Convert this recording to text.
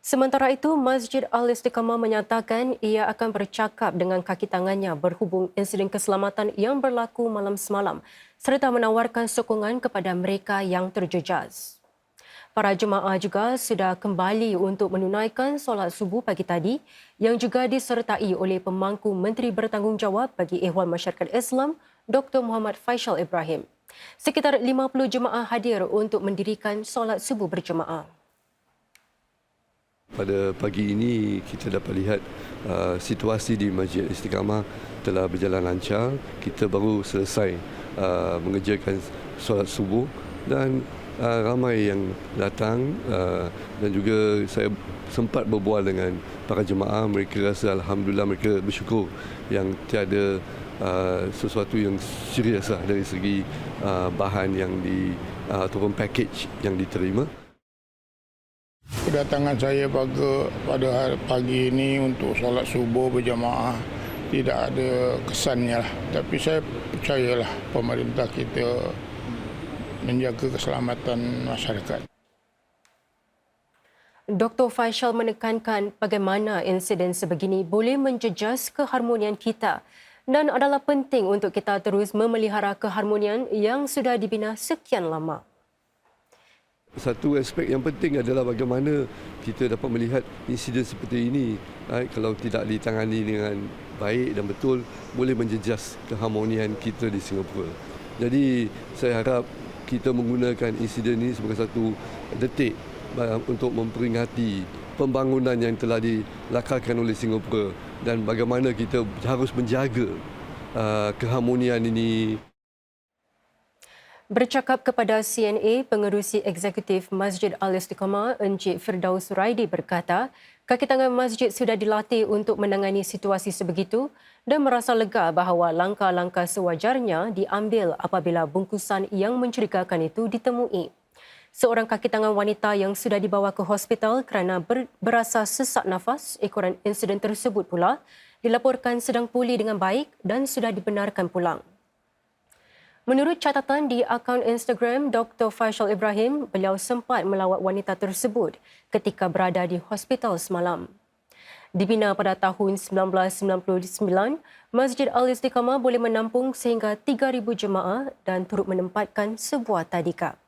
Sementara itu, Masjid Al-Istiqamah menyatakan ia akan bercakap dengan kaki tangannya berhubung insiden keselamatan yang berlaku malam semalam serta menawarkan sokongan kepada mereka yang terjejas. Para jemaah juga sudah kembali untuk menunaikan solat subuh pagi tadi yang juga disertai oleh pemangku Menteri Bertanggungjawab bagi Ehwal Masyarakat Islam Dr. Muhammad Faisal Ibrahim. Sekitar 50 jemaah hadir untuk mendirikan solat subuh berjemaah. Pada pagi ini kita dapat lihat uh, situasi di Masjid Istiqamah telah berjalan lancar. Kita baru selesai uh, mengerjakan solat subuh dan uh, ramai yang datang uh, dan juga saya sempat berbual dengan para jemaah. Mereka rasa alhamdulillah mereka bersyukur yang tiada uh, sesuatu yang serius lah dari segi uh, bahan yang di uh, ataupun package yang diterima. Kedatangan saya pada pada pagi ini untuk solat subuh berjamaah tidak ada kesannya lah. Tapi saya percayalah pemerintah kita menjaga keselamatan masyarakat. Dr. Faisal menekankan bagaimana insiden sebegini boleh menjejas keharmonian kita dan adalah penting untuk kita terus memelihara keharmonian yang sudah dibina sekian lama. Satu aspek yang penting adalah bagaimana kita dapat melihat insiden seperti ini kalau tidak ditangani dengan baik dan betul boleh menjejas keharmonian kita di Singapura. Jadi saya harap kita menggunakan insiden ini sebagai satu detik untuk memperingati pembangunan yang telah dilakarkan oleh Singapura dan bagaimana kita harus menjaga uh, keharmonian ini Bercakap kepada CNA, pengerusi eksekutif Masjid Al-Istiqamah Encik Firdaus Suraidi berkata, kaki tangan masjid sudah dilatih untuk menangani situasi sebegitu dan merasa lega bahawa langkah-langkah sewajarnya diambil apabila bungkusan yang mencurigakan itu ditemui. Seorang kaki tangan wanita yang sudah dibawa ke hospital kerana ber- berasa sesak nafas ekoran insiden tersebut pula dilaporkan sedang pulih dengan baik dan sudah dibenarkan pulang. Menurut catatan di akaun Instagram Dr. Faisal Ibrahim, beliau sempat melawat wanita tersebut ketika berada di hospital semalam. Dibina pada tahun 1999, Masjid Al-Istiqamah boleh menampung sehingga 3,000 jemaah dan turut menempatkan sebuah tadika.